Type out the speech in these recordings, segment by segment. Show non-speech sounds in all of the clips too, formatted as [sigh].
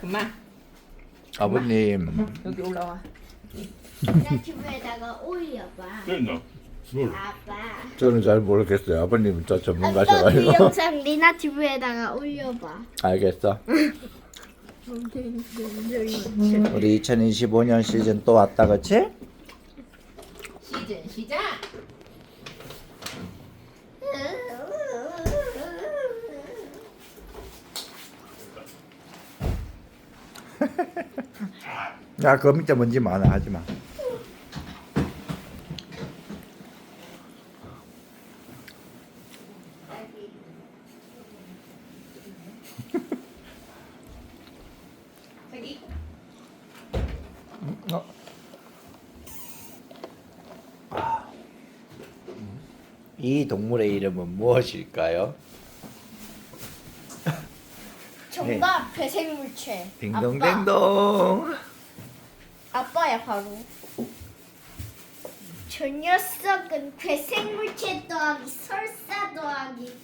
그만 아버님 여기 올라와. 유튜브에다가 올려봐. 됐나? 뭘? 아빠. 저는 잘 모르겠어요. 아버님은 저 전문가셔가지고 영상 리나 TV에다가 올려봐. 알겠어. [laughs] 우리 2025년 시즌 또 왔다 그치? 시즌 시작. 야, 그 밑에 먼지 많아 하지 마. 자기. 어. 이 동물의 이름은 무엇일까요? 정답 배생물체. 딩동댕동. 아빠. 야 바로. 저 녀석은 배생물체 더하기 설사 더하기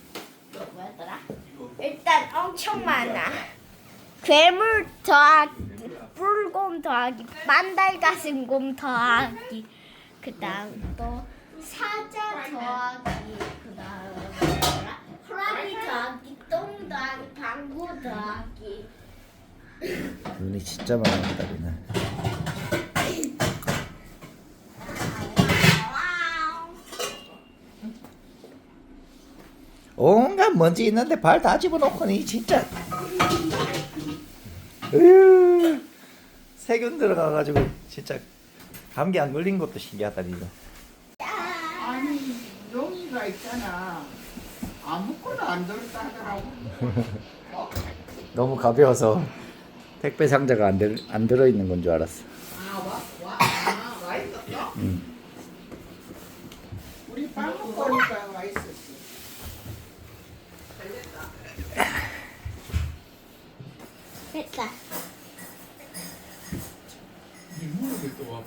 또 뭐였더라? 일단 엄청 많아. 괴물 더하기 뿔곰 더하기 만달가슴곰 더하기 그다음 또 사자 더하기 그다음 뭐더라? 호랑이 더하기 똥 더하기 방구 더하기 눈이 진짜 많아 다리는. 온갖 먼지 있는데 발 다 집어넣고니 진짜. 으유, 세균 들어가가지고 진짜 감기 안 걸린 것도 신기하다 이거. 아니 용이가 있잖아 아무거나 안 들었다 하더라고 [laughs] 너무 가벼워서 택배 상자가 안, 들, 안 들어있는 건 줄 알았어. 아와와와 있었어? 우리 밥 먹고 오니까 와 있었어 됐다. 이 무릎에 또 와,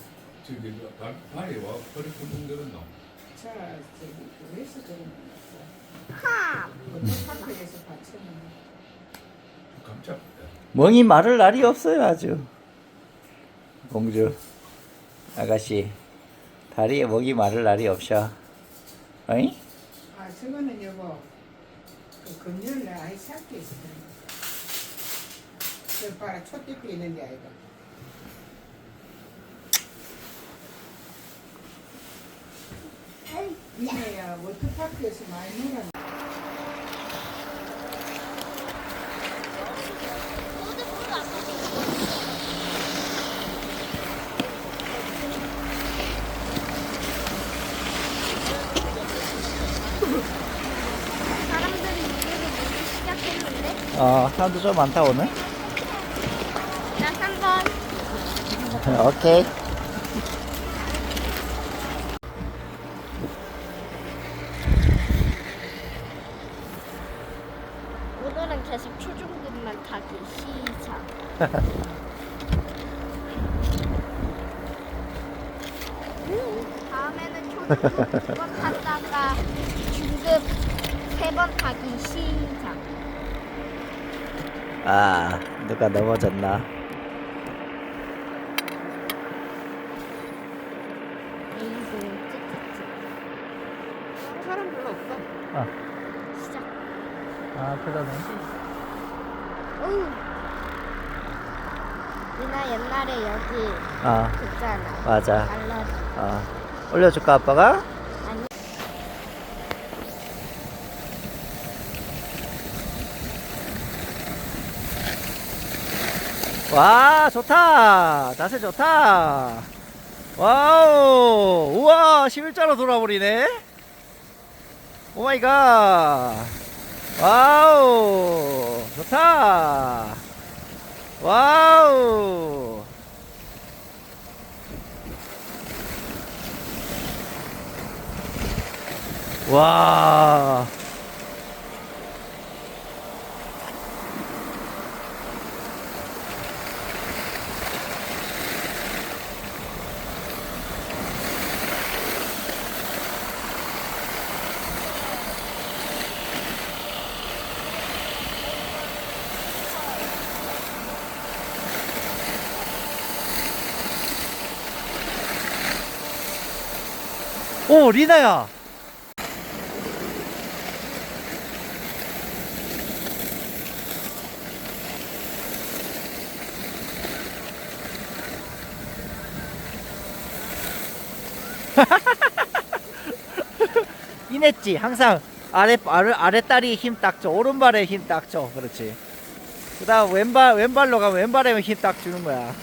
저기 발, 발에 와, 허리 쿵쿵 들었나? 자 저기 그래서 저는 하. 학교에서 받쳤는데 깜짝 놀랐다. 멍이 마를 날이 없어요 아주. 공주 아가씨 다리에 멍이 마를 날이 없어. 어이? 아 저거는 여보 그 금요일날 아이스 학교에서 그런 저 봐라 초대비 있는데 아이가. 이내야 워터파크에서 많이 놀아. 사람들이 시작했는데? 어 사람도 좀 많다 오늘. 나 3번 오케이. 오늘은 계속 초중급만 타기 시작 [laughs] 다음에는 초중급 두번 탔다가 중급 세 번 타기 시작 아 누가 넘어졌나? 에이구 찌찌찌 사람 별로 없어. 아, 시작. 아 그러네. 응 누나 옛날에 여기 아. 있잖아. 맞아. 알러지. 아. 올려줄까 아빠가? 아니. 와 좋다. 자세 좋다. 와우. 우와 11자로 돌아버리네 오 마이 갓. 와우. 좋다. 와우. 와 오 리나야. [laughs] 이냈지 항상. 아래 아래 아래 다리 힘딱 줘. 오른발에 힘 딱 줘. 그렇지. 그다음 왼발 왼발로 가면 왼발에 힘 딱 주는 거야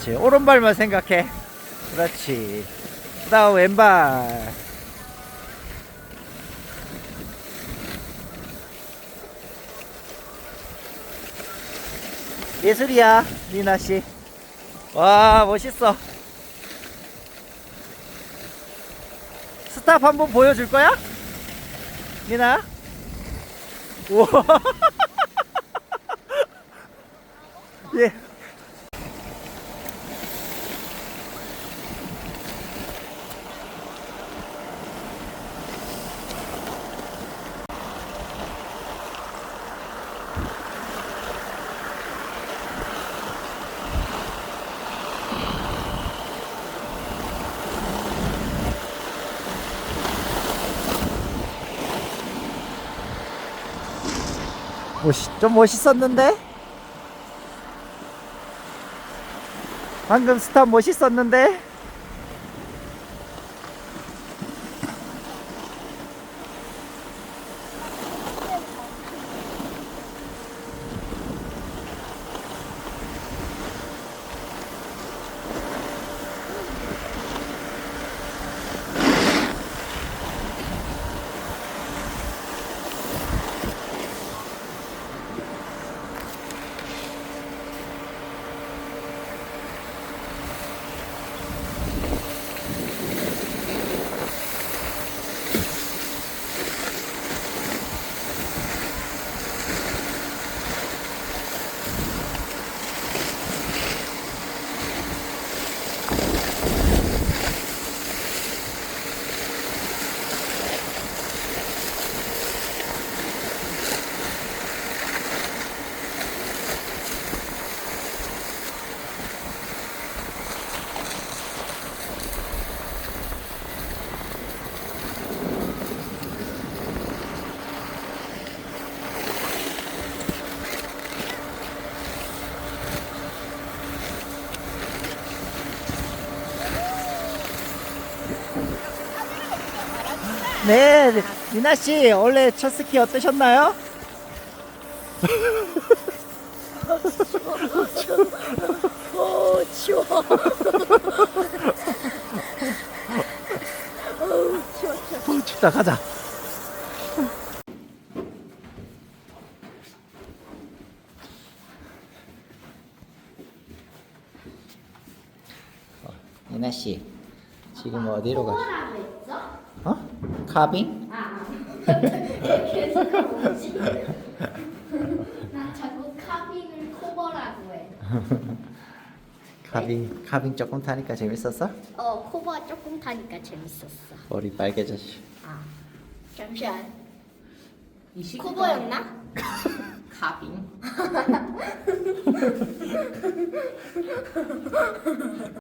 그렇지 오른발만 생각해 그렇지 그 다음 왼발 예술이야 리나 씨. 와 멋있어. 스탑 한번 보여줄 거야? 리나? 우와. [laughs] 예. 멋있, 좀 멋있었는데? 방금 스탑 멋있었는데? 네, 리나 씨, 원래 첫 스키 어떠셨나요? 오 추워. 어, 춥다, 가자. 리나 씨, 지금 어디로 가? 카빙? 아. 계속 뭐지? 난 자꾸 카빙을 코버라고 해. 카빙, 카빙 조금 타니까 재밌었어? 어 코버 조금 타니까 재밌었어. 머리 빨개졌어. 아 잠시만. 이 시기가 코버였나? [laughs] 가빙 [laughs]